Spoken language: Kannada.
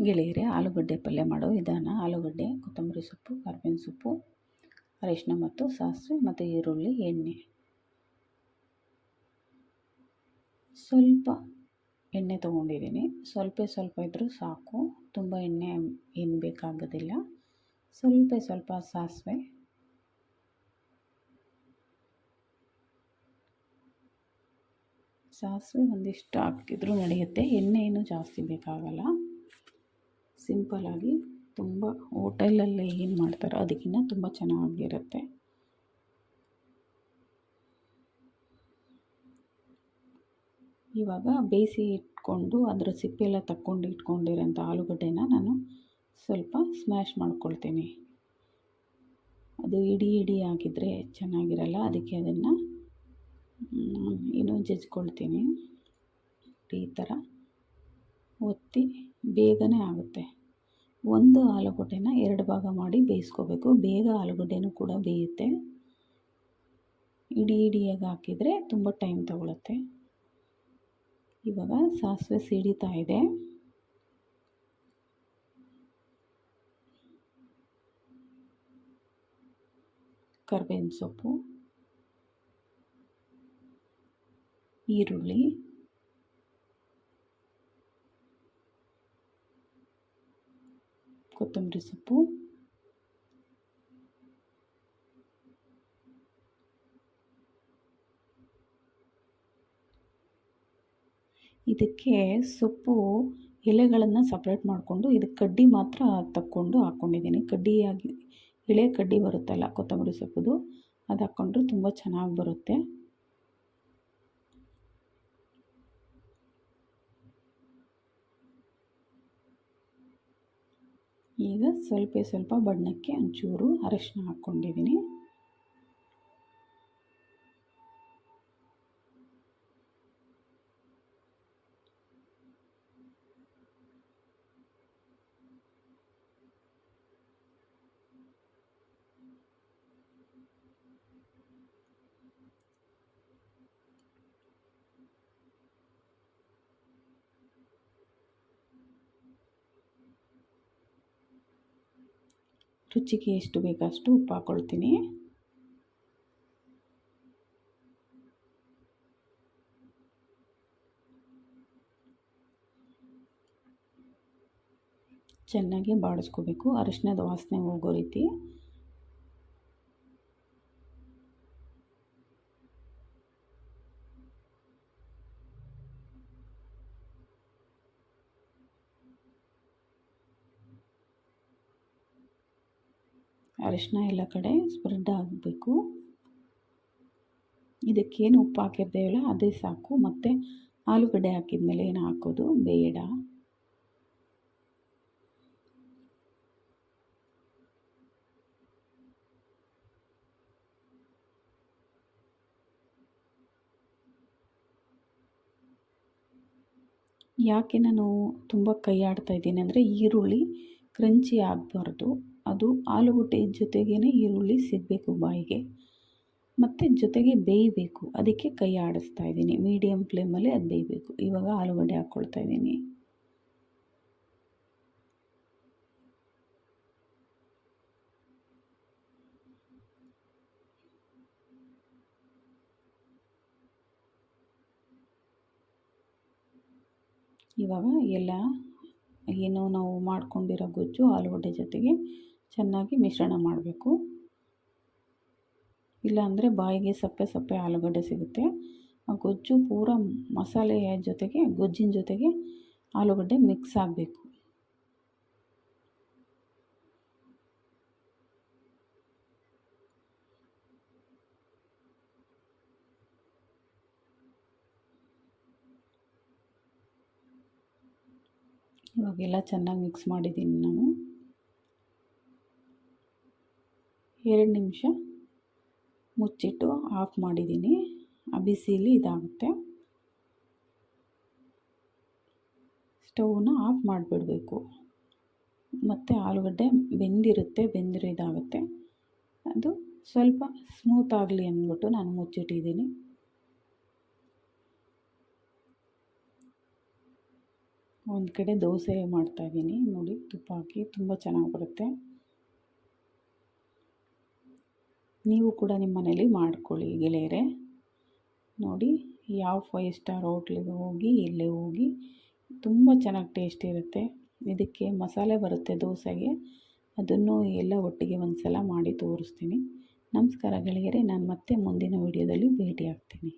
ಗೆಳೆಯರೆ, ಆಲೂಗಡ್ಡೆ ಪಲ್ಯ ಮಾಡೋ ವಿಧಾನ. ಆಲೂಗಡ್ಡೆ, ಕೊತ್ತಂಬರಿ ಸೊಪ್ಪು ಕರ್ಬೇವಿನ ಸೊಪ್ಪು ಅರಿಶಿನ ಮತ್ತು ಸಾಸಿವೆ ಮತ್ತು ಈರುಳ್ಳಿ, ಎಣ್ಣೆ. ಸ್ವಲ್ಪ ಎಣ್ಣೆ ತೊಗೊಂಡಿದ್ದೀನಿ. ಸ್ವಲ್ಪ ಸ್ವಲ್ಪ ಇದ್ದರೂ ಸಾಕು. ತುಂಬ ಎಣ್ಣೆ ಏನು ಬೇಕಾಗೋದಿಲ್ಲ. ಸ್ವಲ್ಪ ಸ್ವಲ್ಪ ಸಾಸಿವೆ. ಸಾಸಿವೆ ಒಂದಿಷ್ಟು ಹಾಕಿದ್ರೂ ನಡೆಯುತ್ತೆ. ಎಣ್ಣೆ ಏನು ಜಾಸ್ತಿ ಬೇಕಾಗಲ್ಲ. ಸಿಂಪಲಾಗಿ ತುಂಬ ಹೋಟೆಲಲ್ಲಿ ಏನು ಮಾಡ್ತಾರೋ ಅದಕ್ಕಿಂತ ತುಂಬ ಚೆನ್ನಾಗಿರುತ್ತೆ. ಇವಾಗ ಬೇಯಿಸಿ ಇಟ್ಕೊಂಡು ಅದರ ಸಿಪ್ಪೆಲ್ಲ ತಕ್ಕೊಂಡು ಇಟ್ಕೊಂಡಿರೋಂಥ ಆಲೂಗಡ್ಡೆನ ನಾನು ಸ್ವಲ್ಪ ಸ್ಮ್ಯಾಶ್ ಮಾಡ್ಕೊಳ್ತೀನಿ. ಅದು ಇಡಿ ಇಡಿ ಆಗಿದ್ದರೆ ಚೆನ್ನಾಗಿರಲ್ಲ, ಅದಕ್ಕೆ ಅದನ್ನು ಇನ್ನೂ ಜಜ್ಕೊಳ್ತೀನಿ. ಈ ಥರ ಒತ್ತಿ ಬೇಗನೆ ಆಗುತ್ತೆ. ಒಂದು ಆಲೂಗಡ್ಡೆನ ಎರಡು ಭಾಗ ಮಾಡಿ ಬೇಯಿಸ್ಕೋಬೇಕು. ಬೇಗ ಆಲೂಗಡ್ಡೆನೂ ಕೂಡ ಬೇಯುತ್ತೆ. ಇಡೀ ಇಡಿಯಾಗಿ ಹಾಕಿದರೆ ತುಂಬ ಟೈಮ್ ತಗೊಳುತ್ತೆ. ಇವಾಗ ಸಾಸಿವೆ ಸಿಡಿತಾ ಇದೆ. ಕರ್ಬೇವಿನ ಸೊಪ್ಪು, ಈರುಳ್ಳಿ ಕೊತ್ತಂಬರಿ ಸೊಪ್ಪು. ಇದಕ್ಕೆ ಸೊಪ್ಪು ಎಲೆಗಳನ್ನು ಸಪ್ರೇಟ್ ಮಾಡಿಕೊಂಡು ಇದಕ್ಕೆ ಕಡ್ಡಿ ಮಾತ್ರ ತಕ್ಕೊಂಡು ಹಾಕ್ಕೊಂಡಿದ್ದೀನಿ ಕಡ್ಡಿಯಾಗಿ, ಎಳೆ ಕಡ್ಡಿ ಬರುತ್ತಲ್ಲ ಕೊತ್ತಂಬರಿ ಸೊಪ್ಪುದು, ಅದು ಹಾಕ್ಕೊಂಡ್ರೆ ತುಂಬ ಚೆನ್ನಾಗಿ ಬರುತ್ತೆ. ಈಗ ಸ್ವಲ್ಪ ಸ್ವಲ್ಪ ಬಣ್ಣಕ್ಕೆ ಒಂಚೂರು ಅರಶಿನ ಹಾಕ್ಕೊಂಡಿದ್ದೀನಿ. ರುಚಿಗೆ ಎಷ್ಟು ಬೇಕಷ್ಟು ಉಪ್ಪು ಹಾಕ್ಕೊಳ್ತೀನಿ ಚೆನ್ನಾಗಿ ಬಾಡಿಸ್ಕೋಬೇಕು ಅರಿಶಿನದ ವಾಸನೆ ಹೋಗೋ ರೀತಿ. ಅರಿಶಿನ ಎಲ್ಲ ಕಡೆ ಸ್ಪ್ರೆಡ್ ಆಗಬೇಕು. ಇದಕ್ಕೇನು ಉಪ್ಪು ಹಾಕಿರ್ತೇವಲ್ಲ ಅದೇ ಸಾಕು. ಮತ್ತು ಆಲೂಗಡ್ಡೆ ಹಾಕಿದ ಮೇಲೆ ಏನು ಹಾಕೋದು? ಬೇಡ. ಯಾಕೆ ನಾನು ತುಂಬ ಕೈ ಆಡ್ತಾ ಇದ್ದೀನಿ ಅಂದರೆ ಈರುಳ್ಳಿ ಕ್ರಂಚಿ ಆಗಬಾರ್ದು. ಅದು ಆಲೂಗಡ್ಡೆ ಜೊತೆಗೇ ಈರುಳ್ಳಿ ಸಿಗಬೇಕು ಬಾಯಿಗೆ. ಮತ್ತು ಜೊತೆಗೆ ಬೇಯಬೇಕು. ಅದಕ್ಕೆ ಕೈ ಆಡಿಸ್ತಾ ಇದ್ದೀನಿ. ಮೀಡಿಯಮ್ ಫ್ಲೇಮಲ್ಲಿ ಅದು ಬೇಯಬೇಕು. ಇವಾಗ ಆಲೂಗಡ್ಡೆ ಹಾಕ್ಕೊಳ್ತಾ ಇದ್ದೀನಿ. ಇವಾಗ ಎಲ್ಲ ಏನು ನಾವು ಮಾಡ್ಕೊಂಡಿರೋ ಗೊಜ್ಜು, ಆಲೂಗಡ್ಡೆ ಜೊತೆಗೆ ಚೆನ್ನಾಗಿ ಮಿಶ್ರಣ ಮಾಡಬೇಕು. ಇಲ್ಲಾಂದರೆ ಬಾಯಿಗೆ ಸಪ್ಪೆ ಸಪ್ಪೆ ಆಲೂಗಡ್ಡೆ ಸಿಗುತ್ತೆ. ಆ ಗೊಜ್ಜು ಪೂರ ಮಸಾಲೆಯ ಜೊತೆಗೆ, ಗೊಜ್ಜಿನ ಜೊತೆಗೆ ಆಲೂಗಡ್ಡೆ ಮಿಕ್ಸ್ ಆಗಬೇಕು. ಇವಾಗೆಲ್ಲ ಚೆನ್ನಾಗಿ ಮಿಕ್ಸ್ ಮಾಡಿದ್ದೀನಿ ನಾನು. ಎರಡು ನಿಮಿಷ ಮುಚ್ಚಿಟ್ಟು ಆಫ್ ಮಾಡಿದ್ದೀನಿ. ಆ ಬಿಸಿಲಿ ಇದಾಗುತ್ತೆ. ಸ್ಟೌವ್ನ ಆಫ್ ಮಾಡಿಬಿಡಬೇಕು. ಮತ್ತು ಆಲೂಗಡ್ಡೆ ಬೆಂದಿರುತ್ತೆ, ಬೆಂದಿರೋ ಇದಾಗುತ್ತೆ. ಅದು ಸ್ವಲ್ಪ ಸ್ಮೂತ್ ಆಗಲಿ ಅಂದ್ಬಿಟ್ಟು ನಾನು ಮುಚ್ಚಿಟ್ಟಿದ್ದೀನಿ. ಒಂದು ಕಡೆ ದೋಸೆ ಮಾಡ್ತಾಯಿದ್ದೀನಿ ನೋಡಿ, ತುಪ್ಪ ಹಾಕಿ ತುಂಬ ಚೆನ್ನಾಗಿ ಬರುತ್ತೆ. ನೀವು ಕೂಡ ನಿಮ್ಮ ಮನೇಲಿ ಮಾಡ್ಕೊಳ್ಳಿ ಗೆಳೆಯರೆ. ನೋಡಿ, ಯಾವ ಫೈವ್ ಸ್ಟಾರ್ ಹೋಟ್ಲಿಗೆ ಹೋಗಿ, ಇಲ್ಲೇ ಹೋಗಿ ತುಂಬ ಚೆನ್ನಾಗಿ ಟೇಸ್ಟ್ ಇರುತ್ತೆ. ಇದಕ್ಕೆ ಮಸಾಲೆ ಬರುತ್ತೆ ದೋಸೆಗೆ. ಅದನ್ನು ಎಲ್ಲ ಒಟ್ಟಿಗೆ ಒಂದು ಸಲ ಮಾಡಿ ತೋರಿಸ್ತೀನಿ. ನಮಸ್ಕಾರ ಗೆಳೆಯರೆ, ನಾನು ಮತ್ತೆ ಮುಂದಿನ ವೀಡಿಯೋದಲ್ಲಿ ಭೇಟಿ ಆಗ್ತೀನಿ